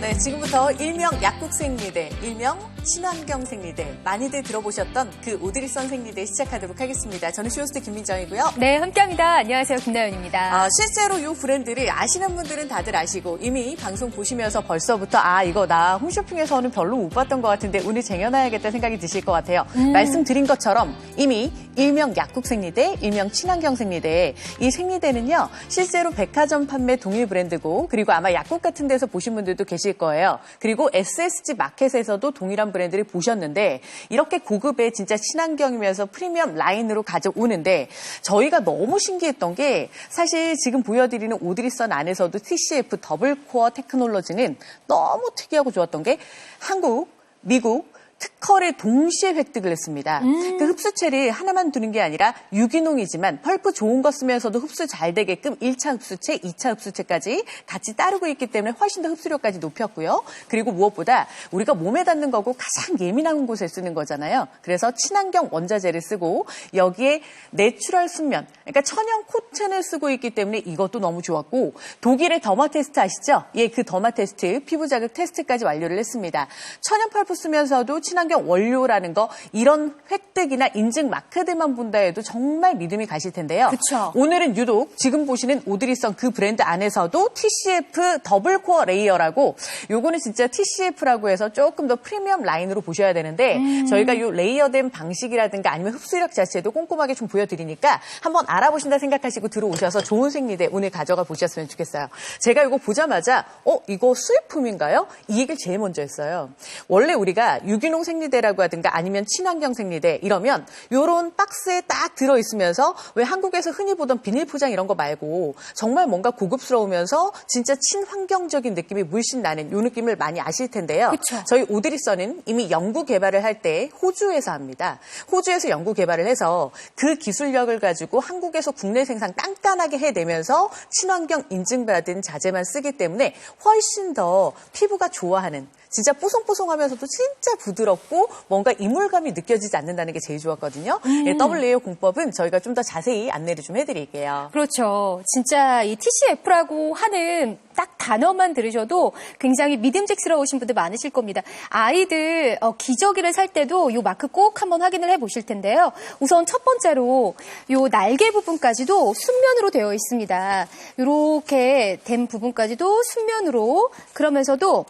네, 지금부터 일명 약국 생리대, 일명 친환경 생리대, 많이들 들어보셨던 그 오드리선 생리대 시작하도록 하겠습니다. 저는 쇼호스트 김민정이고요. 네, 함께합니다. 안녕하세요, 김나연입니다. 아, 실제로 이 브랜드를 아시는 분들은 다들 아시고 이미 방송 보시면서 벌써부터 아 이거 나 홈쇼핑에서는 별로 못 봤던 것 같은데 오늘 쟁여놔야겠다 생각이 드실 것 같아요. 말씀드린 것처럼 이미 일명 약국 생리대, 일명 친환경 생리대 이 생리대는요 실제로 백화점 판매 동일 브랜드고 그리고 아마 약국 같은 데서 보신 분들도 계실 거예요. 그리고 SSG 마켓에서도 동일한 브랜드 를 보셨는데 이렇게 고급의 진짜 친환경이면서 프리미엄 라인으로 가져오는데 저희가 너무 신기했던 게 사실 지금 보여드리는 오드리선 안에서도 TCF 더블 코어 테크놀로지는 너무 특이하고 좋았던 게 한국, 미국, 특허를 동시에 획득을 했습니다. 그 흡수체를 하나만 두는 게 아니라 유기농이지만 펄프 좋은 거 쓰면서도 흡수 잘 되게끔 1차 흡수체, 2차 흡수체까지 같이 따르고 있기 때문에 훨씬 더 흡수력까지 높였고요. 그리고 무엇보다 우리가 몸에 닿는 거고 가장 예민한 곳에 쓰는 거잖아요. 그래서 친환경 원자재를 쓰고 여기에 내추럴 순면, 그러니까 천연 코튼을 쓰고 있기 때문에 이것도 너무 좋았고 독일의 더마 테스트 아시죠? 예, 그 더마 테스트, 피부 자극 테스트까지 완료를 했습니다. 천연 펄프 쓰면서도 친환경 원료라는 거 이런 획득이나 인증 마크들만 본다 해도 정말 믿음이 가실 텐데요. 그쵸. 오늘은 유독 지금 보시는 오드리선 그 브랜드 안에서도 TCF 더블 코어 레이어라고 요거는 진짜 TCF라고 해서 조금 더 프리미엄 라인으로 보셔야 되는데 저희가 요 레이어된 방식이라든가 아니면 흡수력 자체도 꼼꼼하게 좀 보여드리니까 한번 알아보신다 생각하시고 들어오셔서 좋은 생리대 오늘 가져가 보셨으면 좋겠어요. 제가 이거 보자마자 어 이거 수입품인가요? 이 얘기를 제일 먼저 했어요. 원래 우리가 유기농 생리대라고 하든가 아니면 친환경 생리대 이러면 요런 박스에 딱 들어 있으면서 왜 한국에서 흔히 보던 비닐 포장 이런 거 말고 정말 뭔가 고급스러우면서 진짜 친환경적인 느낌이 물씬 나는 요 느낌을 많이 아실 텐데요. 그쵸. 저희 오드리선은 이미 연구 개발을 할 때 호주에서 합니다. 호주에서 연구 개발을 해서 그 기술력을 가지고 한국에서 국내 생산 깐깐하게 해내면서 친환경 인증받은 자재만 쓰기 때문에 훨씬 더 피부가 좋아하는 진짜 뽀송뽀송하면서도 진짜 부드 럽고 뭔가 이물감이 느껴지지 않는다는 게 제일 좋았거든요. 예, 더블 레이어 공법은 저희가 좀 더 자세히 안내를 좀 해드릴게요. 그렇죠. 진짜 이 TCF라고 하는 딱 단어만 들으셔도 굉장히 믿음직스러우신 분들 많으실 겁니다. 아이들 어, 기저귀를 살 때도 이 마크 꼭 한번 확인을 해 보실 텐데요. 우선 첫 번째로 요 날개 부분까지도 순면으로 되어 있습니다. 이렇게 된 부분까지도 순면으로 그러면서도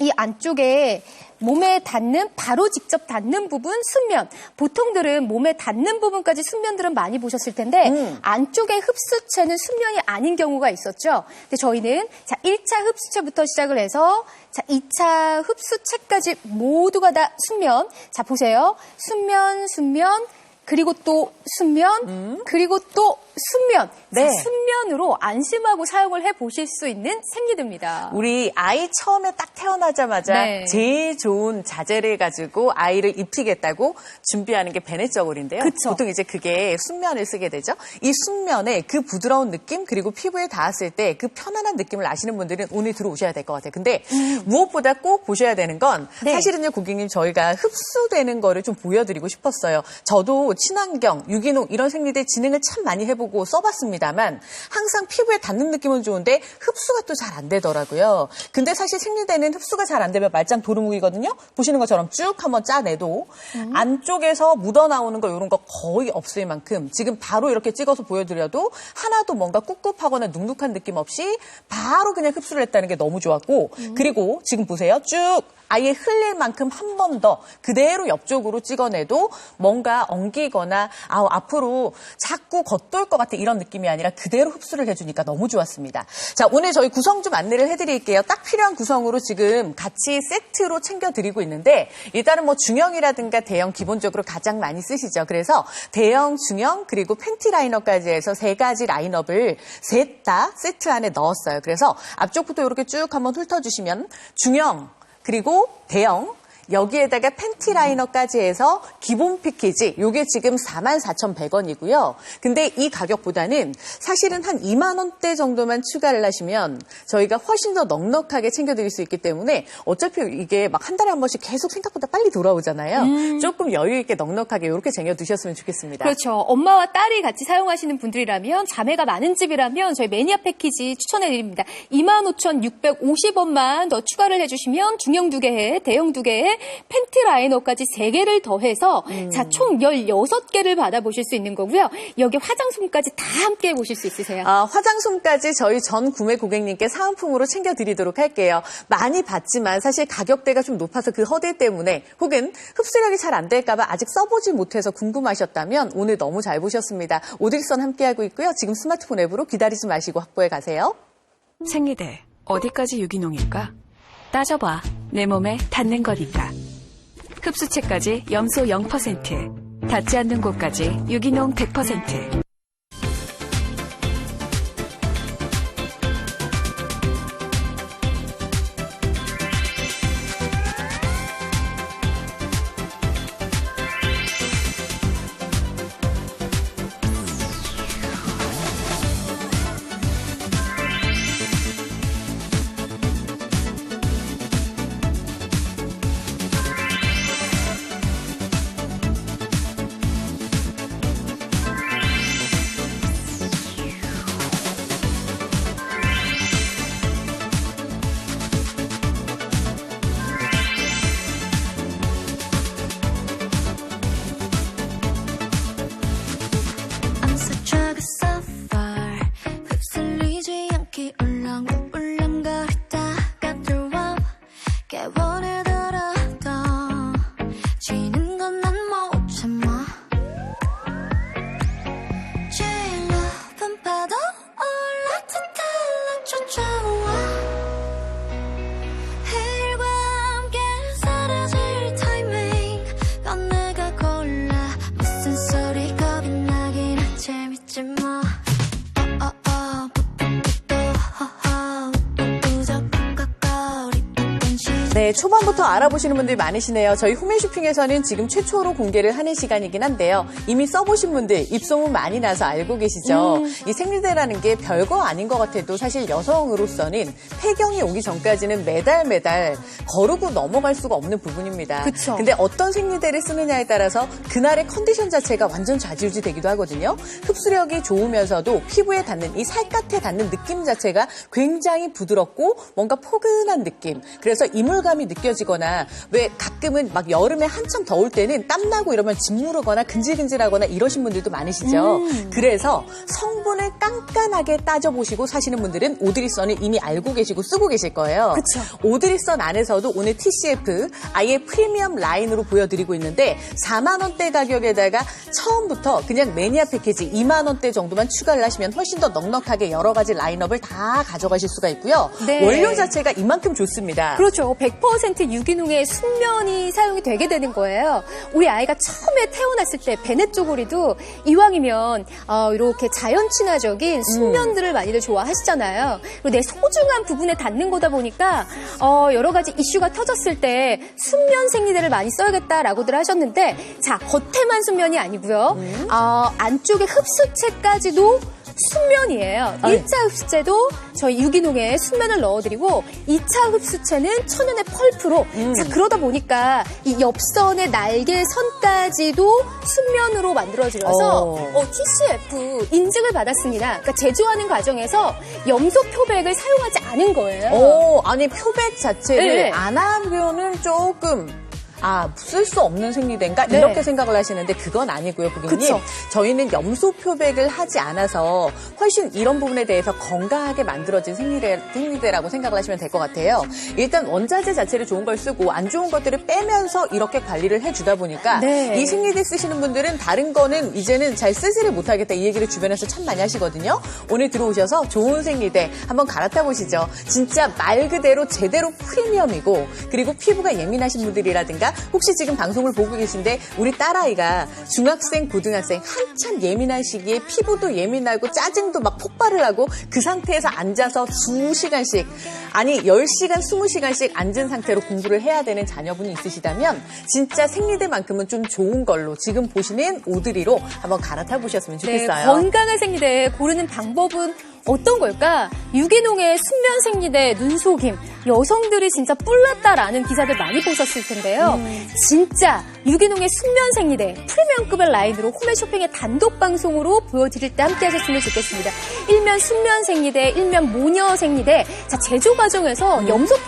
이 안쪽에 몸에 닿는 바로 직접 닿는 부분 순면 보통들은 몸에 닿는 부분까지 순면들은 많이 보셨을 텐데 음. 안쪽에 흡수체는 순면이 아닌 경우가 있었죠. 근데 저희는 자 1차 흡수체부터 시작을 해서 자 2차 흡수체까지 모두가 다 순면. 자 보세요. 순면 순면 그리고 또 순면 그리고 또 순면. 음. 네. 자, 순면으로 안심하고 사용을 해 보실 수 있는 생리대입니다. 우리 아이 처음에 딱 태어나자마자 네. 제일 좋은 자재를 가지고 아이를 입히겠다고 준비하는 게 베네저골인데요. 그쵸. 보통 이제 그게 순면을 쓰게 되죠. 이 순면에 그 부드러운 느낌 그리고 피부에 닿았을 때 그 편안한 느낌을 아시는 분들은 오늘 들어오셔야 될 것 같아요. 근데 무엇보다 꼭 보셔야 되는 건 음. 네. 사실은요 고객님 저희가 흡수되는 거를 좀 보여드리고 싶었어요. 저도 친환경, 유기농 이런 생리대 진행을 참 많이 해보고 써봤습니다만 항상 피부에 닿는 느낌은 좋은데 흡수가 또 잘 안 되더라고요. 근데 사실 생리대는 흡수가 잘 안 되면 말짱 도루묵이거든요. 보시는 것처럼 쭉 한번 짜내도 안쪽에서 묻어나오는 거 이런 거 거의 없을 만큼 지금 바로 이렇게 찍어서 보여드려도 하나도 뭔가 꿉꿉하거나 눅눅한 느낌 없이 바로 그냥 흡수를 했다는 게 너무 좋았고 그리고 지금 보세요. 쭉 아예 흘릴 만큼 한 번 더 그대로 옆쪽으로 찍어내도 뭔가 엉기 거나 아 앞으로 자꾸 겉돌 것 같아 이런 느낌이 아니라 그대로 흡수를 해주니까 너무 좋았습니다. 자 오늘 저희 구성 좀 안내를 해드릴게요. 딱 필요한 구성으로 지금 같이 세트로 챙겨드리고 있는데 일단은 뭐 중형이라든가 대형 기본적으로 가장 많이 쓰시죠. 그래서 대형, 중형 그리고 팬티 라이너까지 해서 세 가지 라인업을 셋 다 세트 안에 넣었어요. 그래서 앞쪽부터 이렇게 쭉 한번 훑어주시면 중형 그리고 대형 여기에다가 팬티 라이너까지 해서 기본 패키지 요게 지금 44,100원이고요. 근데 이 가격보다는 사실은 한 2만 원대 정도만 추가를 하시면 저희가 훨씬 더 넉넉하게 챙겨드릴 수 있기 때문에 어차피 이게 막 한 달에 한 번씩 계속 생각보다 빨리 돌아오잖아요. 조금 여유 있게 넉넉하게 이렇게 쟁여 두셨으면 좋겠습니다. 그렇죠. 엄마와 딸이 같이 사용하시는 분들이라면 자매가 많은 집이라면 저희 매니아 패키지 추천해드립니다. 25,650원만 더 추가를 해주시면 중형 두 개에 대형 두 개에 팬티 라이너까지 세 개를 더해서 자총 16개를 받아보실 수 있는 거고요. 여기 화장솜까지 다 함께 보실 수 있으세요. 아, 화장솜까지 저희 전 구매 고객님께 사은품으로 챙겨드리도록 할게요. 많이 받지만 사실 가격대가 좀 높아서 그 허들 때문에 혹은 흡수력이 잘 안 될까봐 아직 써보지 못해서 궁금하셨다면 오늘 너무 잘 보셨습니다. 오드리선 함께하고 있고요. 지금 스마트폰 앱으로 기다리지 마시고 확보해 가세요. 생리대 어디까지 유기농일까? 따져봐 내 몸에 닿는 거니까. 흡수체까지 염소 0% 닿지 않는 곳까지 유기농 100% 재밌 네, 초반부터 알아보시는 분들이 많으시네요. 저희 후메쇼핑에서는 지금 최초로 공개를 하는 시간이긴 한데요. 이미 써보신 분들 입소문 많이 나서 알고 계시죠? 이 생리대라는 게 별거 아닌 것 같아도 사실 여성으로서는 폐경이 오기 전까지는 매달 매달 거르고 넘어갈 수가 없는 부분입니다. 그쵸. 근데 어떤 생리대를 쓰느냐에 따라서 그날의 컨디션 자체가 완전 좌지우지 되기도 하거든요. 흡수력이 좋으면서도 피부에 닿는 이 살갗에 닿는 느낌 자체가 굉장히 부드럽고 뭔가 포근한 느낌. 그래서 이물감 이 느껴지거나 왜 가끔은 막 여름에 한참 더울 때는 땀나고 이러면 짓무르거나 근질근질하거나 이러신 분들도 많으시죠. 그래서 성분을 깐깐하게 따져보시고 사시는 분들은 오드리선을 이미 알고 계시고 쓰고 계실 거예요. 그쵸. 오드리선 안에서도 오늘 TCF 아예 프리미엄 라인으로 보여드리고 있는데 4만 원대 가격에다가 처음부터 그냥 매니아 패키지 2만 원대 정도만 추가를 하시면 훨씬 더 넉넉하게 여러 가지 라인업을 다 가져가실 수가 있고요. 네. 원료 자체가 이만큼 좋습니다. 그렇죠. 100% 유기농의 순면이 사용이 되게 되는 거예요. 우리 아이가 처음에 태어났을 때 베네 쪼고리도 이왕이면 어, 이렇게 자연 친화적인 순면들을 많이들 좋아하시잖아요. 그리고 내 소중한 부분에 닿는 거다 보니까 어, 여러 가지 이슈가 터졌을 때 순면 생리대를 많이 써야겠다라고들 하셨는데 자 겉에만 순면이 아니고요. 어, 안쪽에 흡수체까지도 순면이에요. 아유. 1차 흡수체도 저희 유기농에 순면을 넣어드리고 2차 흡수체는 천연의 펄프로 음. 자 그러다 보니까 이 옆선의 날개 선까지도 순면으로 만들어지어서 어. 어, TCF 인증을 받았습니다. 그러니까 제조하는 과정에서 염소 표백을 사용하지 않은 거예요. 오, 아니 표백 자체를 네. 안 하면은 조금 아, 쓸 수 없는 생리대인가? 네. 이렇게 생각을 하시는데 그건 아니고요, 고객님. 그쵸. 저희는 염소 표백을 하지 않아서 훨씬 이런 부분에 대해서 건강하게 만들어진 생리대, 생리대라고 생각을 하시면 될 것 같아요. 일단 원자재 자체를 좋은 걸 쓰고 안 좋은 것들을 빼면서 이렇게 관리를 해주다 보니까 네. 이 생리대 쓰시는 분들은 다른 거는 이제는 잘 쓰지를 못하겠다 이 얘기를 주변에서 참 많이 하시거든요. 오늘 들어오셔서 좋은 생리대 한번 갈아타 보시죠. 진짜 말 그대로 제대로 프리미엄이고 그리고 피부가 예민하신 분들이라든가 있습니다. 혹시 지금 방송을 보고 계신데 우리 딸아이가 중학생, 고등학생 한참 예민한 시기에 피부도 예민하고 짜증도 막 폭발을 하고 그 상태에서 앉아서 2시간씩 아니 10시간, 20시간씩 앉은 상태로 공부를 해야 되는 자녀분이 있으시다면 진짜 생리대만큼은 좀 좋은 걸로 지금 보시는 오드리로 한번 갈아타 보셨으면 네, 좋겠어요. 건강한 생리대 고르는 방법은 어떤 걸까? 유기농의 순면 생리대 눈속임 여성들이 진짜 뿔났다라는 기사들 많이 보셨을 텐데요. 음. 진짜 유기농의 순면 생리대 프리미엄급의 라인으로 홈쇼핑의 단독 방송으로 보여드릴 때 함께 하셨으면 좋겠습니다. 일면 순면 생리대, 일면 모녀 생리대. 자 제조 과정에서 염소